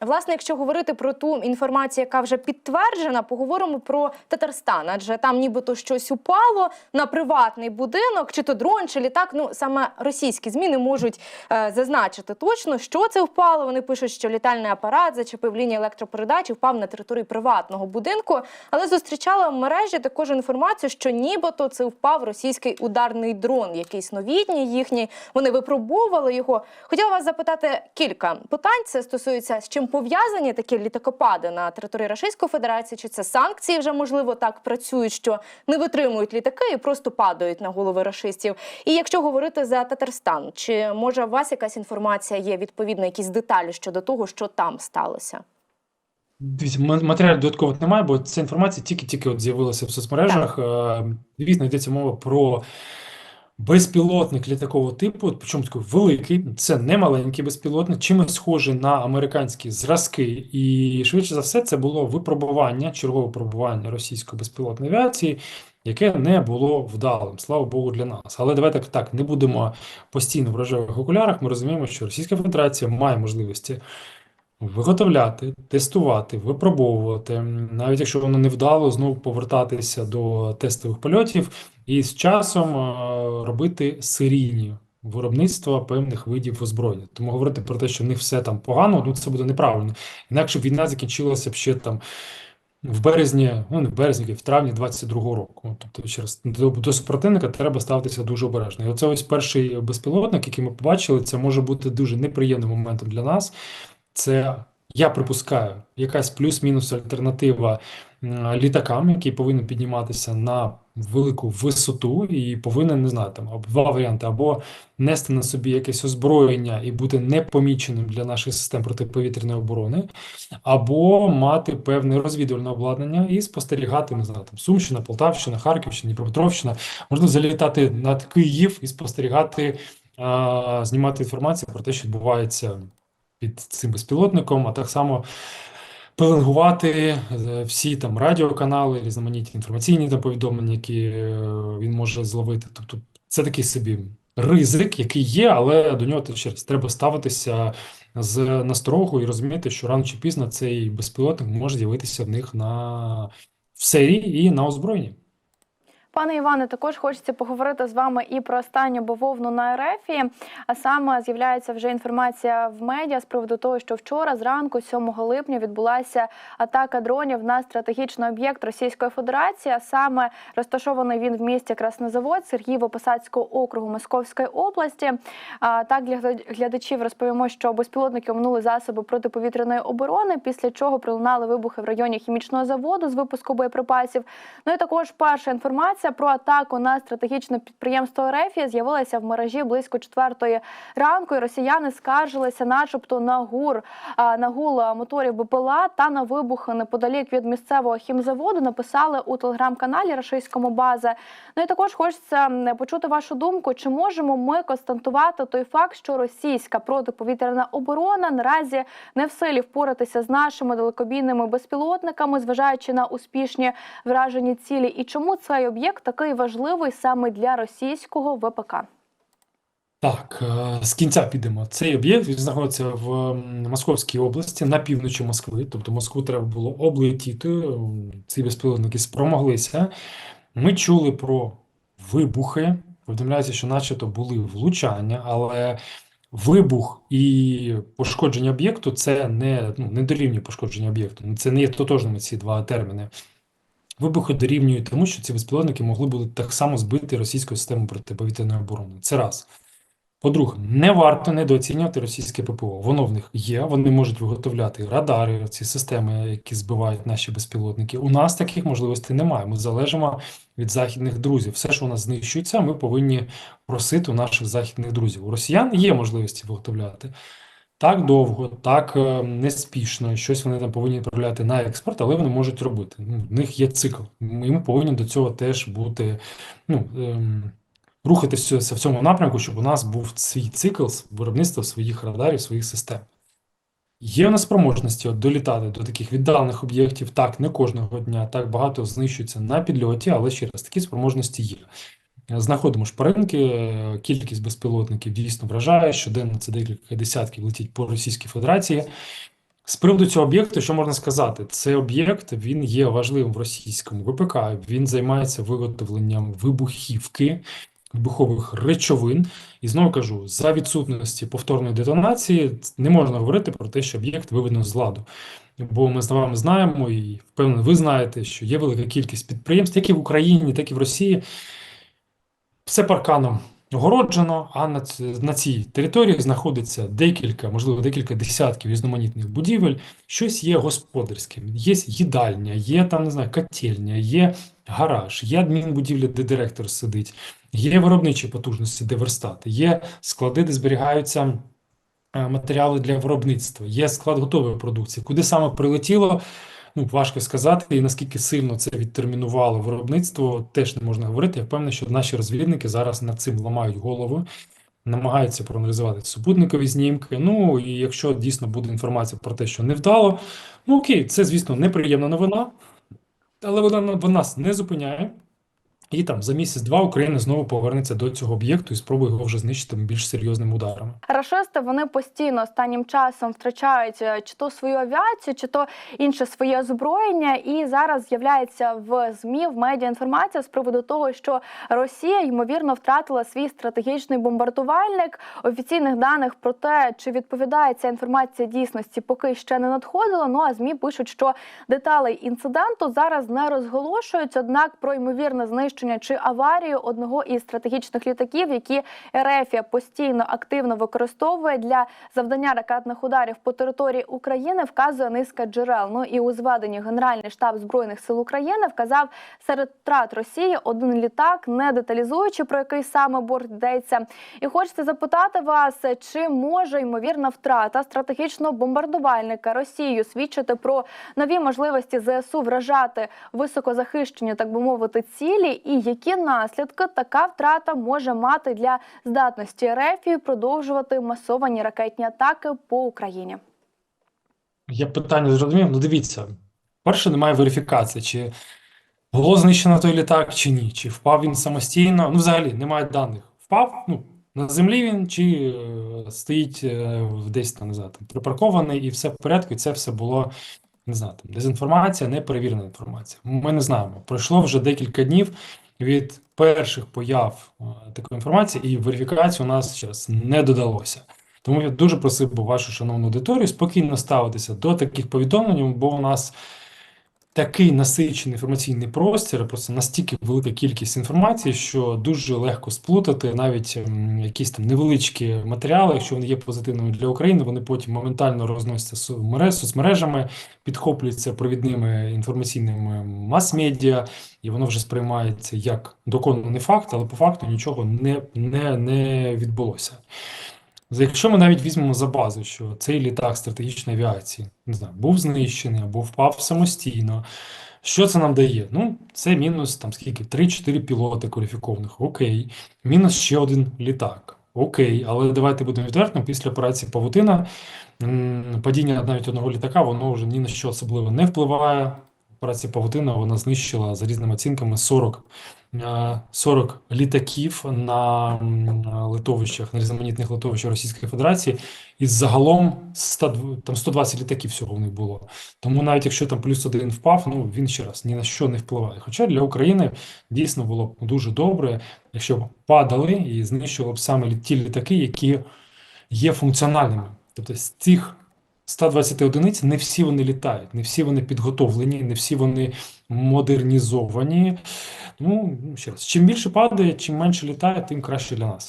власне, якщо говорити про ту інформацію, яка вже підтверджена, поговоримо про Татарстан, адже там нібито щось упало на приватний будинок, чи то дрон, чи літак. Ну саме російські змі не можуть е, зазначити точно, що це впало. Вони пишуть, що літальний апарат зачепив лінії електропередачі, впав на території приватного будинку. Але зустрічала в мережі також інформацію, що нібито це впав російський ударний дрон, якийсь новітній їхній. Вони випробовували його. Хотіла вас запитати кілька питань. Це стосується з чим пов'язані такі літакопади на території Російської Федерації, чи це санкції вже можливо так працюють, що не витримують літаки і просто падають на голови рашистів. І якщо говорити за Татарстан, чи може у вас якась інформація є відповідно, якісь деталі щодо того, що там сталося? Дивіться, ма- матеріалів додаткових немає, бо ця інформація тільки-тільки от з'явилася в соцмережах. Е, Звісно, йдеться мова про безпілотник літакового типу, причому такий великий, це не маленький безпілотник, чимось схожий на американські зразки. І швидше за все, це було випробування, чергове випробування російської безпілотної авіації, яке не було вдалим, слава Богу, для нас. Але давайте так, не будемо постійно в рожевих окулярах. Ми розуміємо, що Російська Федерація має можливості виготовляти, тестувати, випробовувати, навіть якщо воно не вдало, знову повертатися до тестових польотів і з часом е, робити серійні виробництва певних видів озброєння. Тому говорити про те, що в них все там погано, ну це буде неправильно. Інакше війна закінчилася б ще там. В березні, ну не в березні, в травні 22-го року. Тобто, через до, до супротивника треба ставитися дуже обережно. І оце ось перший безпілотник, який ми побачили, це може бути дуже неприємним моментом для нас. Це, я припускаю, якась плюс-мінус альтернатива літакам, який повинен підніматися на велику висоту і повинен, не знаю, там два варіанти, або нести на собі якесь озброєння і бути непоміченим для наших систем протиповітряної оборони, або мати певне розвідувальне обладнання і спостерігати, не знаю, там Сумщина, Полтавщина, Харківщина, Дніпропетровщина, можна залітати над Київ і спостерігати, знімати інформацію про те, що відбувається під цим безпілотником, а так само пеленгувати е, всі там радіоканали, різноманітні інформаційні там повідомлення, які е, він може зловити. Тобто це такий собі ризик, який є, але до нього ще раз треба ставитися з насторогою і розуміти, що рано чи пізно цей безпілотник може з'явитися в них на в серії і на озброєнні. Пане Іване, також хочеться поговорити з вами і про останню бавовну на РФі. А саме з'являється вже інформація в медіа з приводу того, що вчора зранку, 7 липня, відбулася атака дронів на стратегічний об'єкт Російської Федерації. А саме розташований він в місті Краснозавод Сергієво-Посадського округу Московської області. Так для глядачів розповімо, що безпілотники оминули засоби протиповітряної оборони, після чого пролунали вибухи в районі хімічного заводу з випуску боєприпасів. Ну і також перша інформація про атаку на стратегічне підприємство РЕФІ з'явилася в мережі близько четвертої ранку. І росіяни скаржилися, начебто, на гур на гул моторів БПЛА та на вибухи неподалік від місцевого хімзаводу. Написали у телеграм-каналі Рашистському база. Ну і також хочеться почути вашу думку. Чи можемо ми констатувати той факт, що російська протиповітряна оборона наразі не в силі впоратися з нашими далекобійними безпілотниками, зважаючи на успішні вражені цілі, і чому цей об'єкт такий важливий саме для російського ВПК? Так, е, з кінця підемо. Цей об'єкт він знаходиться в Московській області на півночі Москви. Тобто Москву треба було облетіти. Ці безпілотники спромоглися. Ми чули про вибухи. Повідомляється, що начебто були влучання, але вибух і пошкодження об'єкту це не, ну, не дорівнює пошкодження об'єкту. Це не є тотожними ці два терміни. Вибухи дорівнюють тому, що ці безпілотники могли бути так само збити російською системою протиповітряної оборони. Це раз. По-друге, не варто недооцінювати російське ППО. Воно в них є, вони можуть виготовляти радари, ці системи, які збивають наші безпілотники. У нас таких можливостей немає. Ми залежимо від західних друзів. Все, що у нас знищується, ми повинні просити у наших західних друзів. У росіян є можливості виготовляти. Так довго, так е, неспішно, щось вони там повинні відправляти на експорт, але вони можуть робити. Ну, в них є цикл. І ми повинні до цього теж бути, ну, ем, рухатися в цьому напрямку, щоб у нас був свій цикл виробництва своїх радарів, своїх систем. Є у нас спроможності долітати до таких віддалених об'єктів. Так, не кожного дня, так багато знищується на підльоті, але ще раз, такі спроможності є. Знаходимо шпаринки, кількість безпілотників дійсно вражає. Щоденно це декілька десятків летить по Російській Федерації. З приводу цього об'єкту, що можна сказати? Цей об'єкт він є важливим в російському ВПК. Він займається виготовленням вибухівки, вибухових речовин. І знову кажу, за відсутності повторної детонації не можна говорити про те, що об'єкт виведено з ладу. Бо ми з вами знаємо, і впевнений, ви знаєте, що є велика кількість підприємств, як і в Україні, так і в Росії. Все парканом огороджено, а на, на цій території знаходиться декілька, можливо, декілька десятків різноманітних будівель. Щось є господарським, є їдальня, є там, не знаю, котельня, є гараж, є адмінбудівля, де директор сидить, є виробничі потужності, де верстати, є склади, де зберігаються е, матеріали для виробництва, є склад готової продукції. Куди саме прилетіло, ну, важко сказати, і наскільки сильно це відтермінувало виробництво, теж не можна говорити. Я впевнений, що наші розвідники зараз над цим ламають голову, намагаються проаналізувати супутникові знімки. Ну, і якщо дійсно буде інформація про те, що не вдало, ну окей, це, звісно, неприємна новина, але вона, вона нас не зупиняє. І там за місяць-два Україна знову повернеться до цього об'єкту і спробує його вже знищити більш серйозними ударами. Рашисти вони постійно останнім часом втрачають е, чи то свою авіацію, чи то інше своє озброєння. І зараз з'являється в змі в медіа інформація з приводу того, що Росія ймовірно втратила свій стратегічний бомбардувальник. Офіційних даних про те, чи відповідає ця інформація дійсності, поки ще не надходило. Ну а змі пишуть, що деталей інциденту зараз не розголошують. Однак про ймовірне знищення чи аварію одного із стратегічних літаків, які Ерефія постійно активно використовує для завдання ракетних ударів по території України, вказує низка джерел. Ну і у зведенні Генеральний штаб збройних сил України вказав серед втрат Росії один літак, не деталізуючи про який саме борт йдеться. І хочеться запитати вас, чи може ймовірна втрата стратегічного бомбардувальника Росією свідчити про нові можливості ЗСУ вражати високозахищені, так би мовити, цілі, і які наслідки така втрата може мати для здатності РФ продовжувати масовані ракетні атаки по Україні? Я питання зрозумів. Ну, дивіться, перше, немає верифікації, чи було знищено той літак, чи ні, чи впав він самостійно. Ну, взагалі, немає даних. Впав, ну, на землі він, чи е, стоїть е, десь там, там, припаркований, і все в порядку, і це все було, не знаю, там, дезінформація, неперевірена інформація. Ми не знаємо. Пройшло вже декілька днів від перших появ е, такої інформації, і верифікації у нас зараз не додалося. Тому я дуже просив би вашу шановну аудиторію спокійно ставитися до таких повідомлень, бо у нас такий насичений інформаційний простір, просто настільки велика кількість інформації, що дуже легко сплутати навіть якісь там невеличкі матеріали, якщо вони є позитивними для України, вони потім моментально розносяться соцмережами, підхоплюються провідними інформаційними мас-медіа, і воно вже сприймається як доконаний факт, але по факту нічого не, не, не відбулося. Якщо ми навіть візьмемо за базу, що цей літак стратегічної авіації, не знаю, був знищений або впав самостійно, що це нам дає? Ну, це мінус там скільки? 3-4 пілоти кваліфікованих. Окей. Мінус ще один літак. Окей, але давайте будемо відвертими, після операції Павутина падіння навіть одного літака, воно вже ні на що особливо не впливає. Операція Павутина вона знищила за різними оцінками 40 е, 40 літаків на литовищах, на різноманітних литовищах Російської Федерації, і загалом 100, там 120 літаків всього в них було. Тому навіть якщо там плюс один впав, ну він ще раз ні на що не впливає. Хоча для України дійсно було б дуже добре, якщо б падали і знищували б саме ті літаки, які є функціональними. Тобто з цих 120 одиниць не всі вони літають, не всі вони підготовлені, не всі вони модернізовані. Ну, ще раз, чим більше падає, чим менше літає, тим краще для нас.